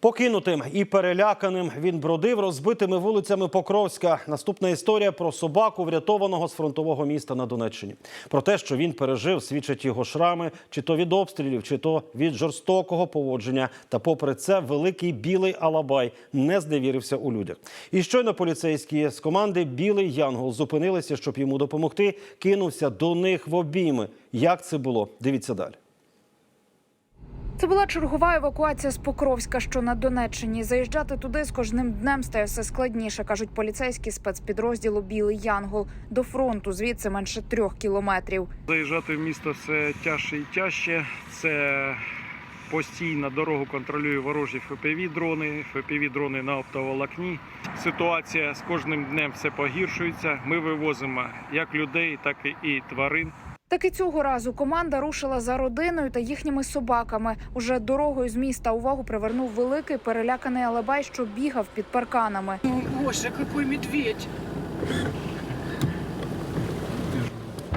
Покинутим і переляканим він бродив розбитими вулицями Покровська. Наступна історія про собаку, врятованого з фронтового міста на Донеччині. Про те, що він пережив, свідчать його шрами, чи то від обстрілів, чи то від жорстокого поводження. Та, попри це, великий білий Алабай не зневірився у людях. І щойно поліцейські з команди Білий Янгол зупинилися, щоб йому допомогти. Кинувся до них в обійми. Як це було? Дивіться далі. Це була чергова евакуація з Покровська, що на Донеччині. Заїжджати туди з кожним днем стає все складніше, кажуть поліцейські спецпідрозділу Білий Янгол. До фронту звідси менше трьох кілометрів. Заїжджати в місто все тяжче і тяжче. Це постійно дорогу контролює ворожі ФПВ дрони, ФПВ дрони на оптоволокні. Ситуація з кожним днем все погіршується. Ми вивозимо як людей, так і тварин. Так і цього разу команда рушила за родиною та їхніми собаками. Уже дорогою з міста увагу привернув великий переляканий Алабай, що бігав під парканами. Боже, який медведь!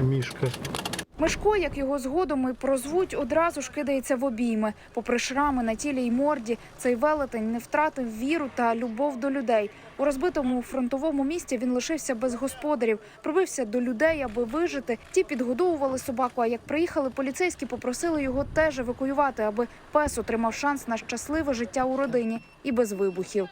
Мішка. Мишко, як його згодом і прозвуть, одразу ж кидається в обійми. Попри шрами на тілі й морді, цей велетень не втратив віру та любов до людей. У розбитому фронтовому місті він лишився без господарів, пробився до людей, аби вижити. Ті підгодовували собаку. А як приїхали поліцейські, попросили його теж евакуювати, аби пес отримав шанс на щасливе життя у родині і без вибухів.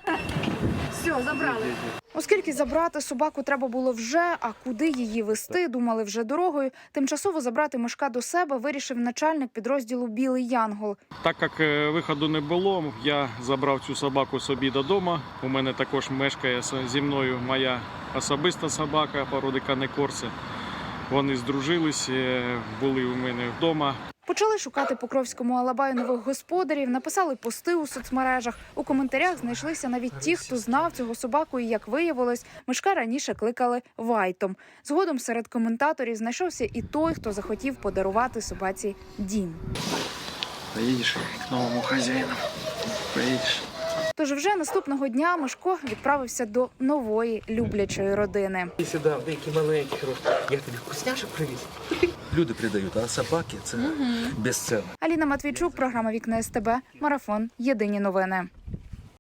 Все, забрали. Оскільки забрати собаку треба було вже, а куди її вести, думали вже дорогою. Тимчасово забрати мишка до себе вирішив начальник підрозділу Білий Янгол. Так як е, виходу не було, я забрав цю собаку собі додому. У мене також мешкає зі мною моя особиста собака породи канекорси. Вони здружились, е, були у мене вдома. Почали шукати Покровському Алабаю нових господарів, написали пости у соцмережах. У коментарях знайшлися навіть ті, хто знав цього собаку, і як виявилось, мишка раніше кликали Вайтом. Згодом серед коментаторів знайшовся і той, хто захотів подарувати собаці дім. Поедешь к новому хазяїну. Поедешь. Тож вже наступного дня Мишко відправився до нової люблячої родини. Иди сюда, деякі маленькі. Я тобі вкусняшок привіз. Люди придають, а собаки це безцінно. Аліна Матвійчук, програма Вікна СТБ, марафон. Єдині новини.